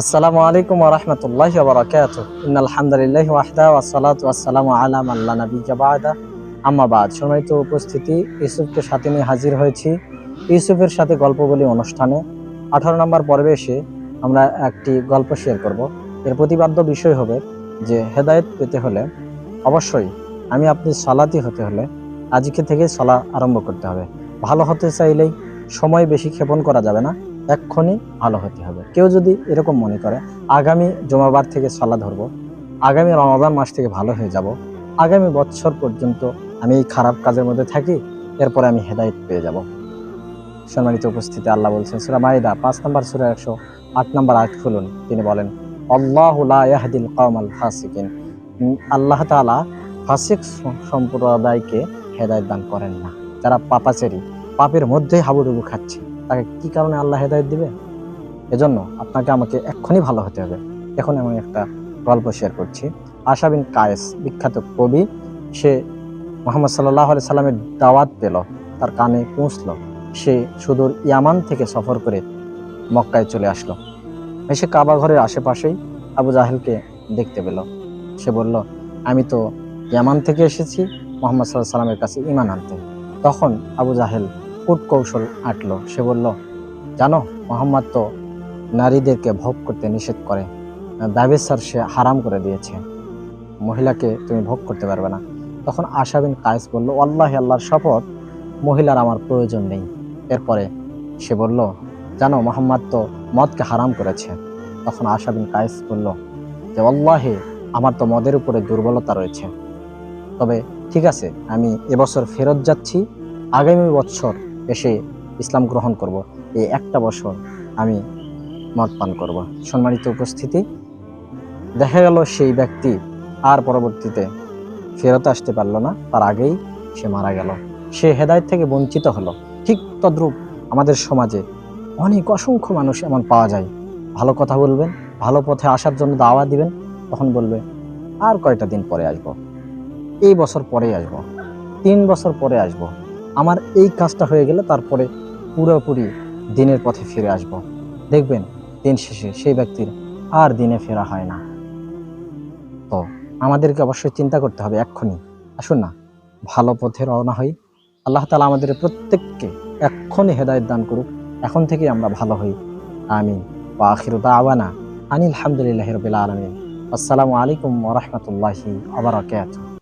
আসসালামু আলাইকুম রহমতুল্লাহ বারাকাত ইন্নাল হামদুলিল্লাহ ওয়াহদা ওয়াসসালাতু ওয়াসসালামু আলা মান লা নাবিয়্যা বা'দা। আম্মা বাদ, সম্মানিত উপস্থিতি, ইউসুফকে সাথে নিয়ে হাজির হয়েছি ইউসুফের সাথে গল্প বলি অনুষ্ঠানে। আঠারো নম্বর পর্বে এসে আমরা একটি গল্প শেয়ার করব। এর প্রতিবাদ্য বিষয় হবে যে, হেদায়েত পেতে হলে অবশ্যই আমি আপনি সালাতি হতে হলে আজকে থেকে সলা আরম্ভ করতে হবে। ভালো হতে চাইলেই সময় বেশি ক্ষেপণ করা যাবে না। এক্ষুনি ভালো হতে হবে। কেউ যদি এরকম মনে করে, আগামী জমাবার থেকে সলা ধরবো, আগামী রমাদান মাস থেকে ভালো হয়ে যাব, আগামী বছর পর্যন্ত আমি এই খারাপ কাজের মধ্যে থাকি, এরপরে আমি হেদায়েত পেয়ে যাব। সম্মানিত উপস্থিতি, আল্লাহ বলছেন, সুরা মাইদা পাঁচ নম্বর সুরা একশো আট নম্বর আট খুলুন। তিনি বলেন, আল্লাহ ইয়াহদিল কওমাল ফাসিকিন। আল্লাহ তাআলা ফাসিক সম্প্রদায়কে হেদায়েত দান করেন না। যারা পাপাচেরি, পাপের মধ্যেই হাবুডুবু খাচ্ছে। তাকে কি কারণে আল্লাহ হেদায়েত দিবে? এজন্য আপনাকে আমাকে এক্ষুনি ভালো হতে হবে। এখন আমি একটা গল্প শেয়ার করছি। আশা বিন কায়েস, বিখ্যাত কবি, সে মোহাম্মদ সাল্লাহ আলি সাল্লামের দাওয়াত পেল, তার কানে পৌঁছল। সে সুদূর ইয়ামান থেকে সফর করে মক্কায় চলে আসলো। এসে কাবা ঘরের আশেপাশেই আবু জাহেলকে দেখতে পেল। সে বলল, আমি তো ইয়ামান থেকে এসেছি, মোহাম্মদ সাল্লাহ সাল্লামের কাছে ইমান আনতে। তখন আবু জাহেল কূট কৌশল আটলো। সে বলল, জানো, মোহাম্মদ তো নারীদেরকে ভোগ করতে নিষেধ করে। ব্যবসার সে হারাম করে দিয়েছে। মহিলাকে তুমি ভোগ করতে পারবে না। তখন আশা বিন কায়েস বলল, আল্লাহ আল্লাহর শপথ, মহিলার আমার প্রয়োজন নেই। এরপরে সে বলল, জানো, মোহাম্মদ তো মদকে হারাম করেছে। তখন আশা বিন কায়েস বলল, যে আল্লাহে আমার তো মদের উপরে দুর্বলতা রয়েছে। তবে ঠিক আছে, আমি এবছর ফেরত যাচ্ছি। আগামী বছর এসে ইসলাম গ্রহণ করব। এই একটা বছর আমি মদ পান করব। সম্মানিত উপস্থিতি, দেখা গেল সেই ব্যক্তি আর পরবর্তীতে ফেরত আসতে পারল না। তার আগেই সে মারা গেল। সে হেদায়েত থেকে বঞ্চিত হলো। ঠিক তদ্রূপ আমাদের সমাজে অনেক অসংখ্য মানুষ এমন পাওয়া যায়। ভালো কথা বলবেন, ভালো পথে আসার জন্য দাওয়া দিবেন, তখন বলবে, আর কয়টা দিন পরে আসব? এই বছর পরে আসব। তিন বছর পরে আসব। আমার এই কাজটা হয়ে গেলে তারপরে পুরোপুরি দিনের পথে ফিরে আসব। দেখবেন, দিন শেষে সেই ব্যক্তির আর দিনে ফেরা হয় না। তো আমাদেরকে অবশ্যই চিন্তা করতে হবে এক্ষুনি। আসুন না, ভালো পথে রওনা হই। আল্লাহ তালা আমাদের প্রত্যেককে এক্ষুনি হেদায়ত দান করুক। এখন থেকে আমরা ভালো হই। আমিন। বা আখির দাওয়ানা আনিল হামদুলিল্লাহ রবিল আলমিন। আসসালামু আলাইকুম ওরহমতুল্লাহি আবরাকাত